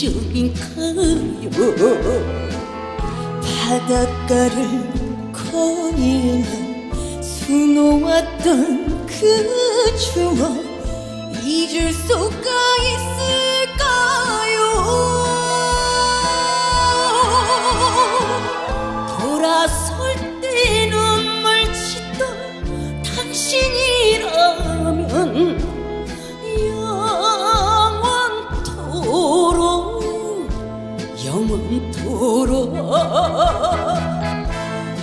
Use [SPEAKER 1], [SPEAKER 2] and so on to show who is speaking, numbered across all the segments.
[SPEAKER 1] 진정인가요 바닷가를 거닐며 수놓았던 그 추억 잊을 수가 있을까요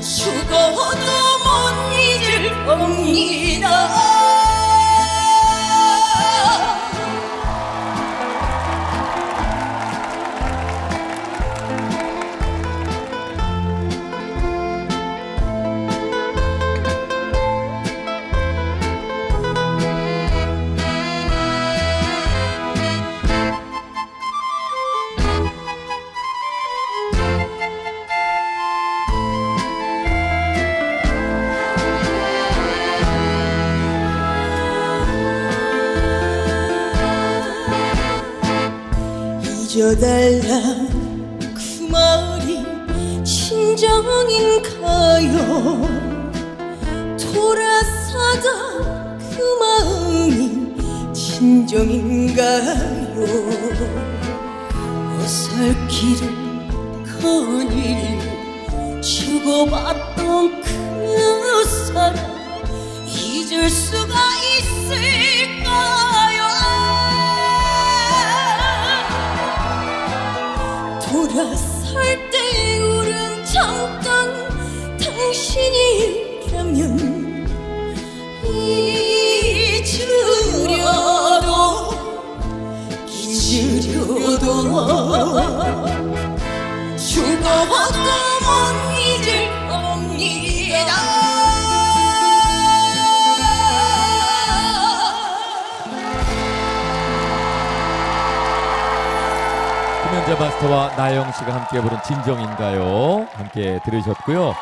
[SPEAKER 1] 죽어도 못 잊을 겁니다 잊어달라. 그 말이 진정인가요? 돌아서다 그 마음이 진정인가요? 어설기를 거닐며 주고받던 그 사람 잊을 수가 있을까 죽어도 못 잊을 겁니다
[SPEAKER 2] 김현자 마스터와 나영 씨가 함께 부른 진정인가요? 함께 들으셨고요.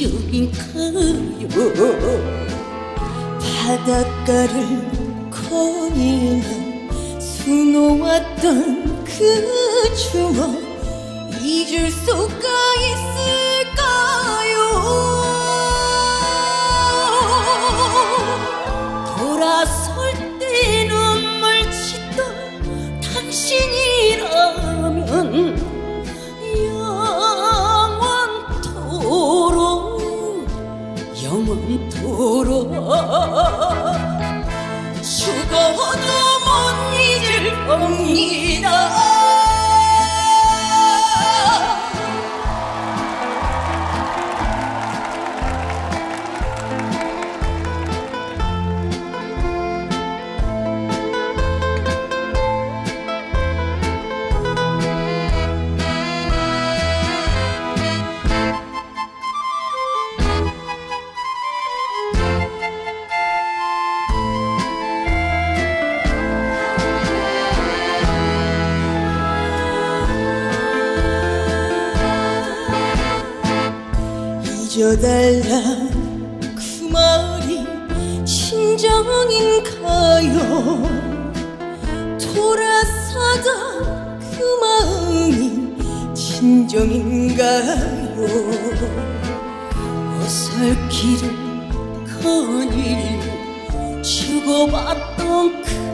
[SPEAKER 1] 진정인가요 바닷가를 거닐며 수놓았던 그 추억 잊을 수가 있을 겁니다 잊어달라. 그 말이 진정인가요. 돌아서다 그 마음이 진정인가요. 어설기를 거닐며 주고받던 그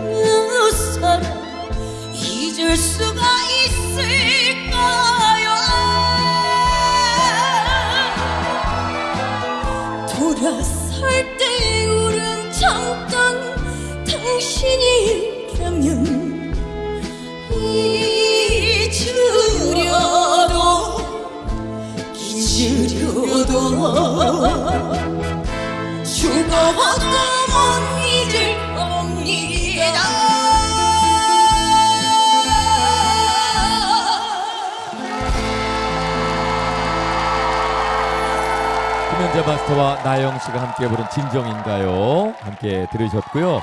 [SPEAKER 1] 죽어도 못 잊을 겁니다
[SPEAKER 2] 김현자 마스터와 나영 씨가 함께 부른 진정인가요? 함께 들으셨고요.